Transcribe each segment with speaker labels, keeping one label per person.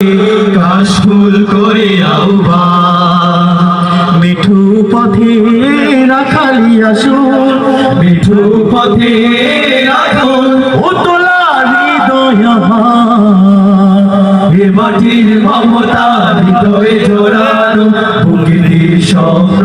Speaker 1: কাশফুল করে আহ্বা মিঠু পথে রাখালি আসুন। মিঠু পথে রাখুন। ও তোলা হৃদয়। এ মাটির মমতা হৃদয়ে জোড়ানো বুকেতে স্বপ্ন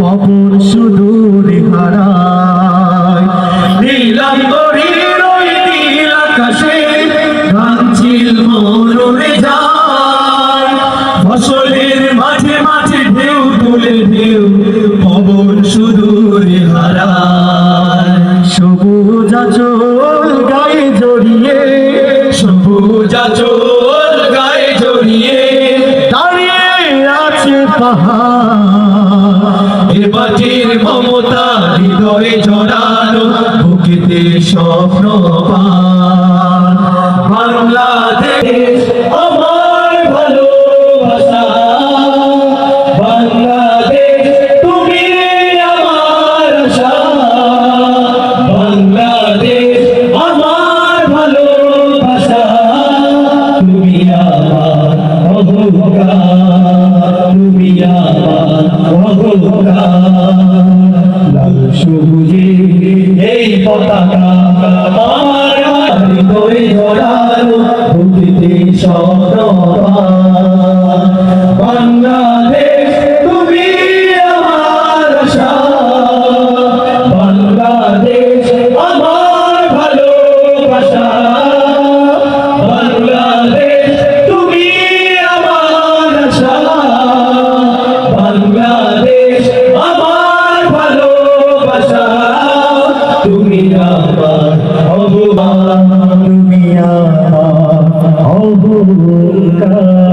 Speaker 1: পবন সুদূরে হারায়। নীলাম বহির ওই নীল মাঠে মাঠে ঢেউ তুলে ঢেউ পবন সুদূরে হারায়। সবুজ আচল গায়ে জড়িয়ে, সবুজ আচল গায়ে জড়িয়ে, দাঁড়িয়ে আছে পাহাড়। এ বাজির মমতা হৃদয়ে জড়ানো বুকেতে স্বপ্ন পান। বাংলাদেশ আমার বাংলাদেশ আমার আমার লাল সবুজে এই পতাকা আমার হৃদয়ে জড়ানো বুঝতে স্বপ্ন বাংলাদেশ তুমি আমার বাংলাদেশ কাল